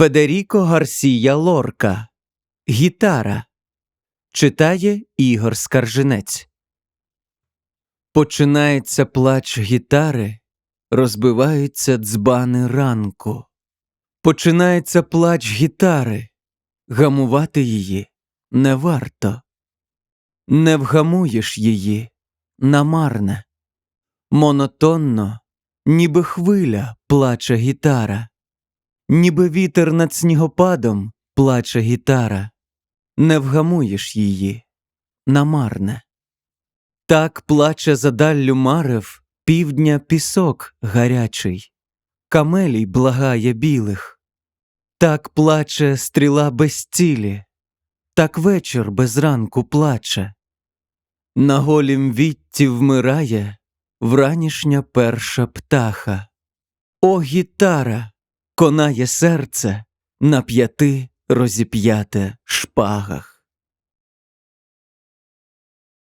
Федеріко Гарсія Лорка Гітара Читає Ігор Скаржинець. Починається плач гітари, розбиваються дзбани ранку. Починається плач гітари, гамувати її не варто. Не вгамуєш її намарне. Монотонно, ніби хвиля плаче гітара, ніби вітер над снігопадом плаче гітара, не вгамуєш її намарне. Так плаче за даллю марев півдня пісок гарячий, камелій благає білих, так плаче стріла без цілі, так вечір без ранку плаче. На голім вітті вмирає вранішня перша птаха. О, гітара, конає серце на п'яти розіп'яте шпагах.